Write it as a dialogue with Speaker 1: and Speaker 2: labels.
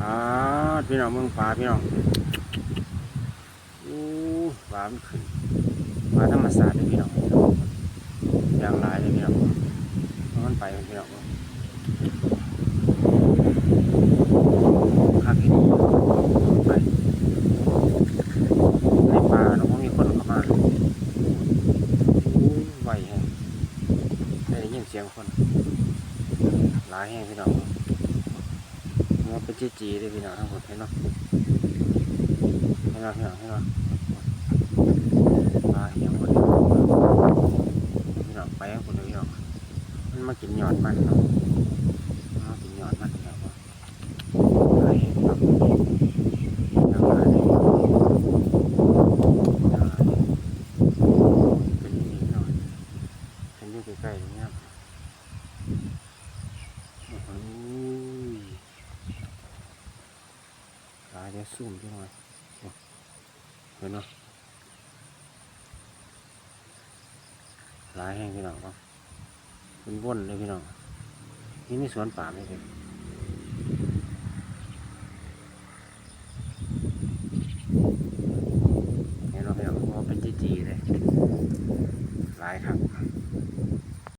Speaker 1: อ่าพี่น้องเมืองฟ้าพี่น้องอู้ฟ้ามันขึ้นฟ้าธรรมศาสตร์เลยพี่น้องอย่างหลายเลยพี่น้องมันไปพี่น้องข้างนี้ไปในป่าเนาะมันมีคนเข้ามาอู้ไหวแฮงได้ยินเสียงคนหลายแห้งพี่น้อง เป็นจีจีเลยพี่น้องทั้งหมดเห็นเนาะเห็นเนาะพี่น้องเห็นเนาะหลายแห้งหมพี่น้องไปให้คนเดียวพี่น้องมันมากินหยอดมันเนาะาเดี๋ยวซุ่มจังหนเห็นเนาะหลายแห้งพี่น้องเป็นว่นเลยพี่น้องนี่นี่สวนป่าเลยพี่เห็นเราพี่น้องว่าเป็นจีจีเลยหลายครับ